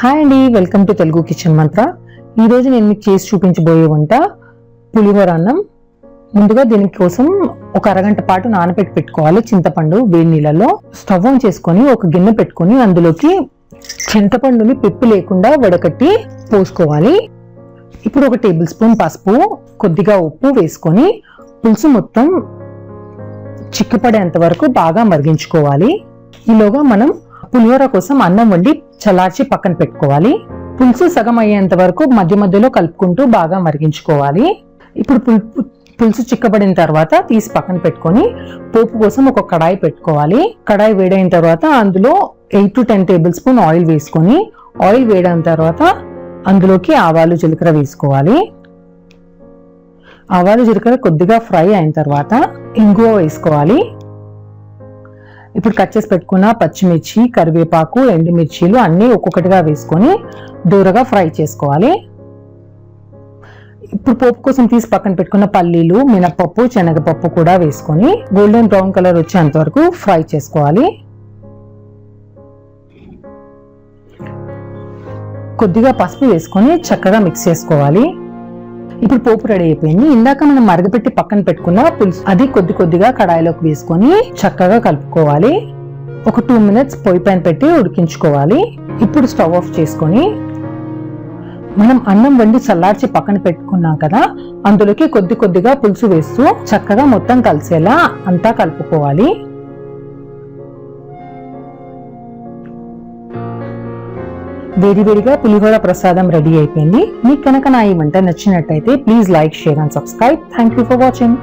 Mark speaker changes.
Speaker 1: Hi అండి welcome to Telugu kitchen మంత్ర ఈ రోజు నేను మీకు చేసి చూపించబోయే వంట పులిహోర అన్నం. ముందుగా దీనికోసం ఒక అరగంట పాటు నానబెట్టి పెట్టుకోవాలి. చింతపండు వేడి నీళ్ళలో స్టవ్ ఆన్ చేసుకొని ఒక గిన్నె పెట్టుకొని అందులోకి చింతపండుని పిప్పి లేకుండా వడకట్టి పోసుకోవాలి. ఇప్పుడు ఒక టేబుల్ స్పూన్ పసుపు కొద్దిగా ఉప్పు వేసుకొని పులుసు మొత్తం చిక్కపడేంత వరకు బాగా మరిగించుకోవాలి. ఈలోగా మనం పులిహోర కోసం అన్నం వండి చల్లార్చి పక్కన పెట్టుకోవాలి. పులుసు సగం అయ్యేంత వరకు మధ్య మధ్యలో కలుపుకుంటూ బాగా మరిగించుకోవాలి. ఇప్పుడు పులుసు చిక్కబడిన తర్వాత తీసి పక్కన పెట్టుకొని పోపు కోసం ఒక కడాయి పెట్టుకోవాలి. కడాయి వేడైన తర్వాత అందులో eight to ten tablespoon oil వేసుకొని ఆయిల్ వేడైన తర్వాత అందులోకి ఆవాలు జీలకర్ర వేసుకోవాలి. ఆవాలు జీలకర్ర కొద్దిగా ఫ్రై అయిన తర్వాత ఇంగువ వేసుకోవాలి. ఇప్పుడు కట్ చేసి పెట్టుకున్న పచ్చిమిర్చి కరివేపాకు ఎండుమిర్చీలు అన్నీ ఒక్కొక్కటిగా వేసుకొని దూరగా ఫ్రై చేసుకోవాలి. ఇప్పుడు పోపు కోసం తీసి పక్కన పెట్టుకున్న పల్లీలు మినపప్పు శనగపప్పు కూడా వేసుకొని గోల్డెన్ బ్రౌన్ కలర్ వచ్చేంత వరకు ఫ్రై చేసుకోవాలి. కొద్దిగా పసుపు వేసుకొని చక్కగా మిక్స్ చేసుకోవాలి. ఇప్పుడు పోపు రెడీ అయిపోయింది. ఇందాక మనం మరగపెట్టి పక్కన పెట్టుకున్న పులుసు అది కొద్ది కొద్దిగా కడాయిలోకి వేసుకొని చక్కగా కలుపుకోవాలి. ఒక టూ మినిట్స్ పొయ్యి పైన పెట్టి ఉడికించుకోవాలి. ఇప్పుడు స్టవ్ ఆఫ్ చేసుకొని మనం అన్నం వండి చల్లార్చి పక్కన పెట్టుకున్నాం కదా అందులోకి కొద్ది కొద్దిగా పులుసు వేస్తూ చక్కగా మొత్తం కలిసేలా అంతా కలుపుకోవాలి. వేడివేడిగా పులిహోర ప్రసాదం రెడీ అయిపోయింది. మీకు కనుక నా ఈ వంట నచ్చినట్టయితే please like share and subscribe. Thank you for watching